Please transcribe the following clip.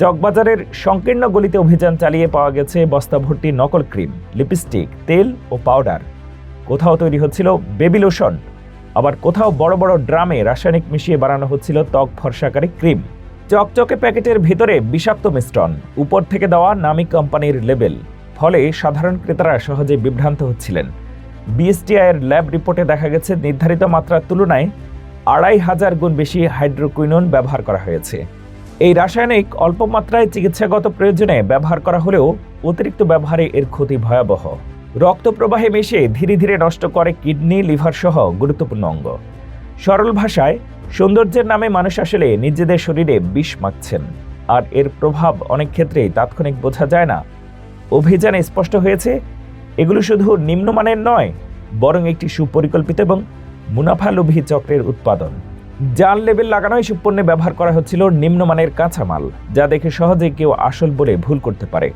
চকবাজারের সংকীর্ণ গলিতে অভিযান চালিয়ে পাওয়া গেছে বস্তা ভর্তি নকল ক্রিম, লিপস্টিক, তেল ও পাউডার। কোথাও তৈরি হচ্ছিল বেবি লোশন, আবার কোথাও বড় বড় ড্রামে রাসায়নিক মিশিয়ে বানানো হচ্ছিল ত্বক ফর্সাকারী ক্রিম। চকচকে প্যাকেটের ভেতরে বিষাক্ত মিশ্রণ উপর থেকে দেওয়া নামি কোম্পানির লেবেল। ফলে সাধারণ ক্রেতারা সহজে বিভ্রান্ত হচ্ছিলেন। বিএসটিআইয়ের ল্যাব রিপোর্টে দেখা গেছে, নির্ধারিত মাত্রার তুলনায় আড়াই হাজার গুণ বেশি হাইড্রোকুইনন ব্যবহার করা হয়েছে। এই রাসায়নিক অল্প মাত্রায় চিকিৎসাগত প্রয়োজনে ব্যবহার করা হলেও অতিরিক্ত ব্যবহারে এর ক্ষতি ভয়াবহ। রক্ত প্রবাহে মিশে ধীরে ধীরে নষ্ট করে কিডনি, লিভার সহ গুরুত্বপূর্ণ অঙ্গ। সরল ভাষায়, সৌন্দর্যের নামে মানুষ আসলে নিজেদের শরীরে বিষ মাখছেন। আর এর প্রভাব অনেক ক্ষেত্রেই তাৎক্ষণিক বোঝা যায় না। অভিযানে স্পষ্ট হয়েছে, এগুলো শুধু নিম্নমানের নয়, বরং একটি সুপরিকল্পিত এবং মুনাফালোভী চক্রের উৎপাদন। জাল লেবেল লাগানো সে পণ্যে ব্যবহার করা হচ্ছিল নিম্নমানের কাঁচামাল, যা দেখে সহজে কেউ আসল বলে ভুল করতে পারে।